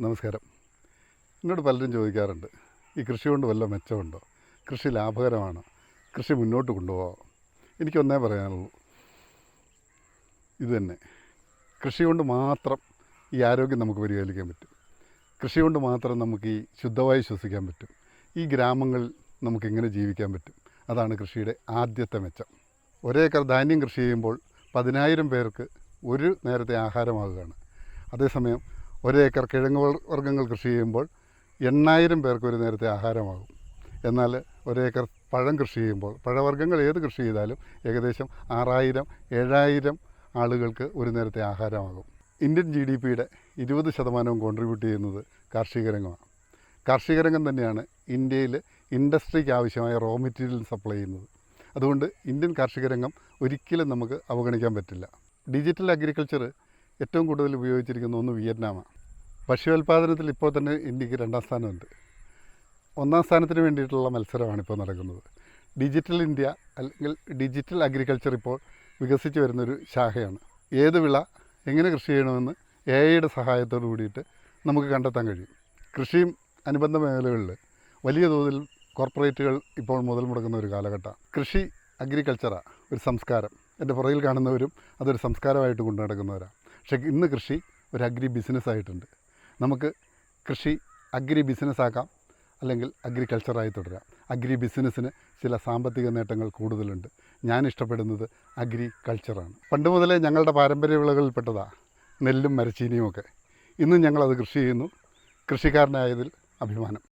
നമസ്കാരം. എന്നോട് പലരും ചോദിക്കാറുണ്ട് ഈ കൃഷി കൊണ്ട് വല്ല മെച്ചമുണ്ടോ? കൃഷി ലാഭകരമാണ്? കൃഷി മുന്നോട്ട് കൊണ്ടുപോകാം എനിക്കൊന്നേ പറയാനുള്ളൂ. ഇതുതന്നെ. കൃഷി കൊണ്ട് മാത്രം ഈ ആരോഗ്യം നമുക്ക് പരിപാലിക്കാൻ പറ്റും. കൃഷി കൊണ്ട് മാത്രം നമുക്ക് ഈ ശുദ്ധവായു ശ്വസിക്കാൻ പറ്റും. ഈ ഗ്രാമങ്ങളിൽ നമുക്ക് എങ്ങനെ ജീവിക്കാൻ പറ്റും? അതാണ് കൃഷിയുടെ ആദ്യത്തെ മെച്ചം. ഒരേക്കർ ധാന്യം കൃഷി ചെയ്യുമ്പോൾ പതിനായിരം പേർക്ക് ഒരു നേരത്തെ ആഹാരമാകുകയാണ്. അതേസമയം ഒരേക്കർ കിഴങ്ങ് വർ- വർഗങ്ങൾ കൃഷി ചെയ്യുമ്പോൾ എണ്ണായിരം പേർക്ക് ഒരു നേരത്തെ ആഹാരമാകും. എന്നാൽ ഒരേക്കർ പഴം കൃഷി ചെയ്യുമ്പോൾ പഴവർഗങ്ങൾ ഏത് കൃഷി ചെയ്താലും ഏകദേശം ആറായിരം ഏഴായിരം ആളുകൾക്ക് ഒരു നേരത്തെ ആഹാരമാകും. ഇന്ത്യൻ ജി ഡി പിയുടെ ഇരുപത് ശതമാനവും കോൺട്രിബ്യൂട്ട് ചെയ്യുന്നത് കാർഷിക രംഗമാണ്. കാർഷിക രംഗം തന്നെയാണ് ഇന്ത്യയിൽ ഇൻഡസ്ട്രിക്ക് ആവശ്യമായ റോ മെറ്റീരിയൽ സപ്ലൈ ചെയ്യുന്നത്. അതുകൊണ്ട് ഇന്ത്യൻ കാർഷിക രംഗം ഒരിക്കലും നമുക്ക് അവഗണിക്കാൻ പറ്റില്ല. ഡിജിറ്റൽ അഗ്രികൾച്ചർ ഏറ്റവും കൂടുതൽ ഉപയോഗിച്ചിരിക്കുന്ന ഒന്ന് വിയറ്റ്നാമാണ്. ഭക്ഷ്യോൽപാദനത്തിൽ ഇപ്പോൾ തന്നെ ഇന്ത്യയ്ക്ക് രണ്ടാം സ്ഥാനമുണ്ട്. ഒന്നാം സ്ഥാനത്തിന് വേണ്ടിയിട്ടുള്ള മത്സരമാണ് ഇപ്പോൾ നടക്കുന്നത്. ഡിജിറ്റൽ ഇന്ത്യ അല്ലെങ്കിൽ ഡിജിറ്റൽ അഗ്രികൾച്ചർ ഇപ്പോൾ വികസിച്ച് വരുന്നൊരു ശാഖയാണ്. ഏത് വിള എങ്ങനെ കൃഷി ചെയ്യണമെന്ന് എ ഐയുടെ സഹായത്തോടു കൂടിയിട്ട് നമുക്ക് കണ്ടെത്താൻ കഴിയും. കൃഷിയും അനുബന്ധ മേഖലകളിൽ വലിയ തോതിൽ കോർപ്പറേറ്റുകൾ ഇപ്പോൾ മുതൽ മുടക്കുന്ന ഒരു കാലഘട്ടമാണ്. കൃഷി അഗ്രികൾച്ചറാണ് ഒരു സംസ്കാരം. എന്റെ പുറകിൽ കാണുന്നവരും അതൊരു സംസ്കാരമായിട്ട് കൊണ്ടു നടക്കുന്നവരാണ്. പക്ഷേ ഇന്ന് കൃഷി ഒരു അഗ്രി ബിസിനസ് ആയിട്ടുണ്ട് നമുക്ക് കൃഷി അഗ്രി ബിസിനസ് ആക്കാം അല്ലെങ്കിൽ അഗ്രികൾച്ചറായി തുടരാം. അഗ്രി ബിസിനസ്സിന് ചില സാമ്പത്തിക നേട്ടങ്ങൾ കൂടുതലുണ്ട്. ഞാൻ ഇഷ്ടപ്പെടുന്നത് അഗ്രി കൾച്ചറാണ് പണ്ട് മുതലേ ഞങ്ങളുടെ പാരമ്പര്യ വിളകളിൽ വിളകളിൽപ്പെട്ടതാണ് നെല്ലും മരച്ചീനിയും ഒക്കെ. ഇന്നും ഞങ്ങളത് കൃഷി ചെയ്യുന്നു. കൃഷിക്കാരനായതിൽ അഭിമാനം.